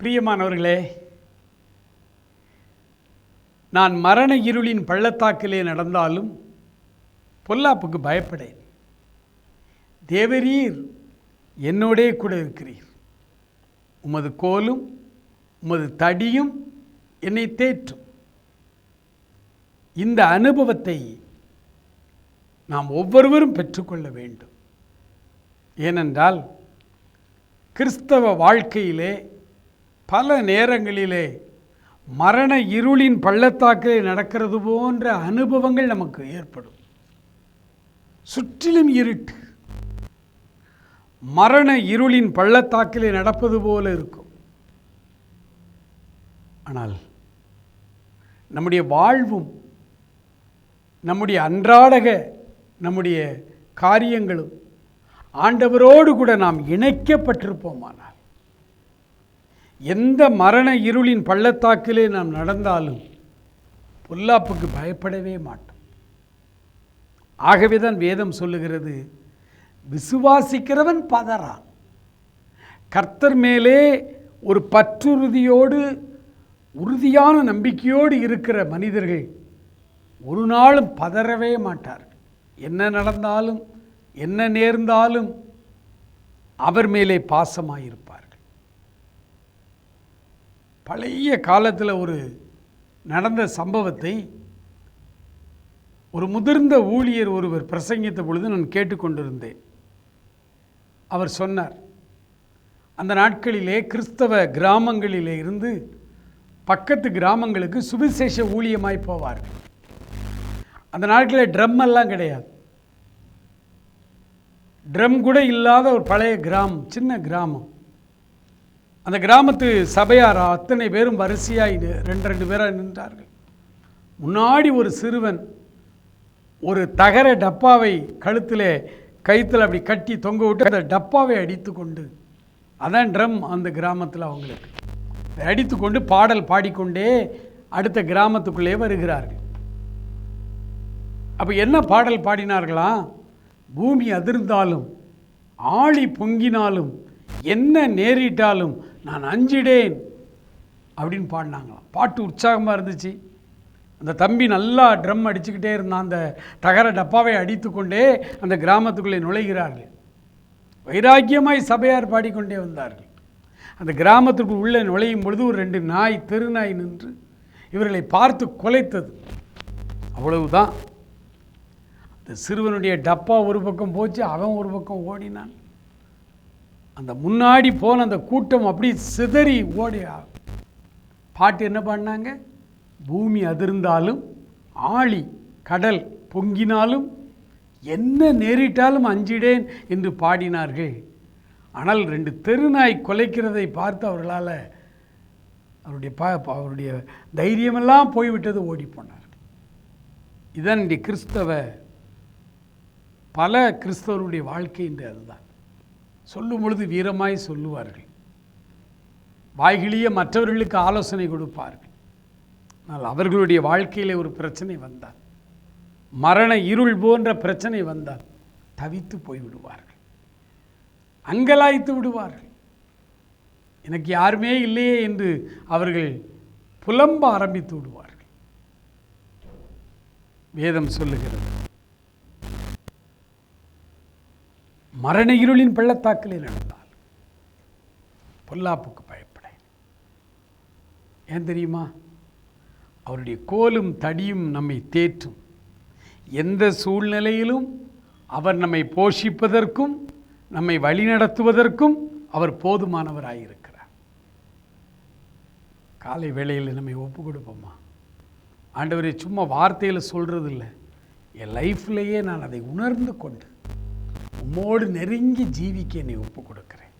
பிரியமானவர்களே நான் மரண இருளின் பள்ளத்தாக்கிலே நடந்தாலும் பொல்லாப்புக்கு பயப்படேன். தேவரீர் என்னோடே கூட இருக்கிறீர். உமது கோலும் உமது தடியும் என்னை தேற்றும். இந்த அனுபவத்தை நாம் ஒவ்வொருவரும் பெற்றுக்கொள்ள வேண்டும். ஏனென்றால் கிறிஸ்தவ வாழ்க்கையிலே பல நேரங்களிலே மரண இருளின் பள்ளத்தாக்கில் நடக்கிறது போன்ற அனுபவங்கள் நமக்கு ஏற்படும். சுற்றிலும் இருட்டு. மரண இருளின் பள்ளத்தாக்கிலே நடப்பது போல இருக்கும். ஆனால் நம்முடைய வாழ்வும் நம்முடைய அன்றாடக நம்முடைய காரியங்களும் ஆண்டவரோடு கூட நாம் இணைக்கப்பட்டிருப்போமானால் எந்த மரண இருளின் பள்ளத்தாக்கிலே நாம் நடந்தாலும் பொல்லாப்புக்கு பயப்படவே மாட்டோம். ஆகவே தான் வேதம் சொல்லுகிறது விசுவாசிக்கிறவன் பதறான். கர்த்தர் மேலே ஒரு பற்றுறுதியோடு உறுதியான நம்பிக்கையோடு இருக்கிற மனிதர்கள் ஒரு நாளும் பதறவே மாட்டார்கள். என்ன நடந்தாலும் என்ன நேர்ந்தாலும் அவர் மேலே பாசமாயிருப்பார். பழைய காலத்தில் ஒரு நடந்த சம்பவத்தை ஒரு முதிர்ந்த ஊழியர் ஒருவர் பிரசங்கித்த பொழுது நான் கேட்டுக்கொண்டிருந்தேன். அவர் சொன்னார் அந்த நாட்களிலே கிறிஸ்தவ கிராமங்களிலே இருந்து பக்கத்து கிராமங்களுக்கு சுவிசேஷ ஊழியமாய் போவார்கள். அந்த நாட்களில் ட்ரம் எல்லாம் கிடையாது. ட்ரம் கூட இல்லாத ஒரு பழைய கிராமம் சின்ன கிராமம். அந்த கிராமத்து சபையார் அத்தனை பேரும் வரிசையாக ரெண்டு ரெண்டு பேராக நின்றார்கள். முன்னாடி ஒரு சிறுவன் ஒரு தகர டப்பாவை கழுத்தில் கயித்துல அப்படி கட்டி தொங்க விட்டு அந்த டப்பாவை அடித்து கொண்டு அதான் ட்ரம் அந்த கிராமத்தில் அவங்களுக்கு. அடித்து கொண்டு பாடல் பாடிக்கொண்டே அடுத்த கிராமத்துக்குள்ளே வருகிறார்கள். அப்போ என்ன பாடல் பாடினார்களாம் பூமி அதிர்ந்தாலும் ஆழி பொங்கினாலும் என்ன நேரிட்டாலும் நான் அஞ்சிடேன் அப்படின்னு பாடினாங்களாம். பாட்டு உற்சாகமாக இருந்துச்சு. அந்த தம்பி நல்லா ட்ரம் அடிச்சுக்கிட்டே இருந்தான். அந்த தகர டப்பாவை அடித்துக்கொண்டே அந்த கிராமத்துக்குள்ளே நுழைகிறார்கள். வைராக்கியமாய் சபையார் பாடிக்கொண்டே வந்தார்கள். அந்த கிராமத்துக்கு உள்ளே நுழையும் பொழுது ஒரு ரெண்டு நாய் தெருநாய் நின்று இவர்களை பார்த்து குலைத்தது. அவ்வளவுதான். அந்த சிறுவனுடைய டப்பா ஒரு பக்கம் போச்சு அவன் ஒரு பக்கம் ஓடினான். அந்த முன்னாடி போன அந்த கூட்டம் அப்படி சிதறி ஓடி பாட்டு என்ன பாடினாங்க? பூமி அதிர்ந்தாலும் ஆழி கடல் பொங்கினாலும் என்ன நேரிட்டாலும் அஞ்சிடேன் என்று பாடினார்கள். ஆனால் ரெண்டு தெருநாய் கொலைக்கிறதை பார்த்து அவர்களால் அவருடைய பா அவருடைய தைரியமெல்லாம் போய்விட்டது ஓடி போனார்கள் இதான் கிறிஸ்தவ பல கிறிஸ்தவருடைய வாழ்க்கை என்று அதுதான். சொல்லும் பொழுது வீரமாய் சொல்லுவார்கள். வாய்கிழிய மற்றவர்களுக்கு ஆலோசனை கொடுப்பார்கள். ஆனால் அவர்களுடைய வாழ்க்கையில் ஒரு பிரச்சனை வந்தால் மரண இருள் போன்ற பிரச்சனை வந்தால் தவித்து போய்விடுவார்கள். அங்கலாய்த்து விடுவார்கள். எனக்கு யாருமே இல்லையே என்று அவர்கள் புலம்ப ஆரம்பித்து விடுவார்கள். வேதம் சொல்லுகிறது. மரண இருளின் பள்ளத்தாக்கிலே நடந்தால் பொல்லாப்புக்கு பயப்படேன் ஏன் தெரியுமா? அவருடைய கோலும் தடியும் நம்மை தேற்றும். எந்த சூழ்நிலையிலும் அவர் நம்மை போஷிப்பதற்கும் நம்மை வழிநடத்துவதற்கும் அவர் போதுமானவராயிருக்கிறார். காலை வேளையில் நம்மை ஒப்பு கொடுப்போமா? ஆண்டவரே சும்மா வார்த்தையில் சொல்கிறது இல்லை என் லைஃப்லேயே நான் அதை உணர்ந்து கொண்டு உம்மோடு நெருங்கி ஜீவிக்க என்னை ஒப்பு கொடுக்கிறேன்.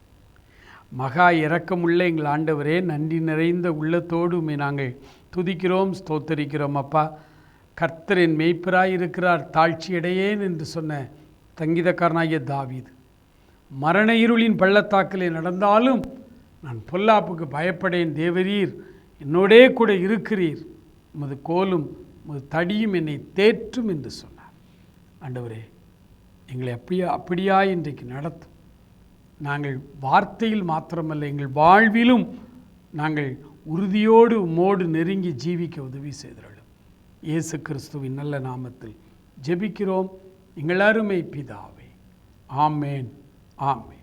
மகா இரக்கமுள்ள எங்கள் ஆண்டவரே நன்றி நிறைந்த உள்ளத்தோடு உண்மை நாங்கள் துதிக்கிறோம் ஸ்தோத்தரிக்கிறோம் அப்பா. கர்த்தரின் மெய்ப்பராய் இருக்கிறார் தாழ்ச்சியடையேன் என்று சொன்ன தங்கிதக்காரனாகிய தாவீது. மரண இருளின் பள்ளத்தாக்கிலே நடந்தாலும் நான் பொல்லாப்புக்கு பயப்படேன் தேவரீர் என்னோடே கூட இருக்கிறீர். உமது கோலும் உமது தடியும் என்னை தேற்றும் என்று சொன்னார். ஆண்டவரே எங்களை அப்படியா அப்படியா இன்றைக்கு நடத்தும் நாங்கள் வார்த்தையில் மாத்திரமல்ல எங்கள் வாழ்விலும் நாங்கள் உறுதியோடு உம்மோடு நெருங்கி ஜீவிக்க உதவி செய்தருளும். இயேசு கிறிஸ்துவின் நல்ல நாமத்தில் ஜெபிக்கிறோம். எங்கள் அருமை பிதாவே. ஆமேன் ஆமேன்.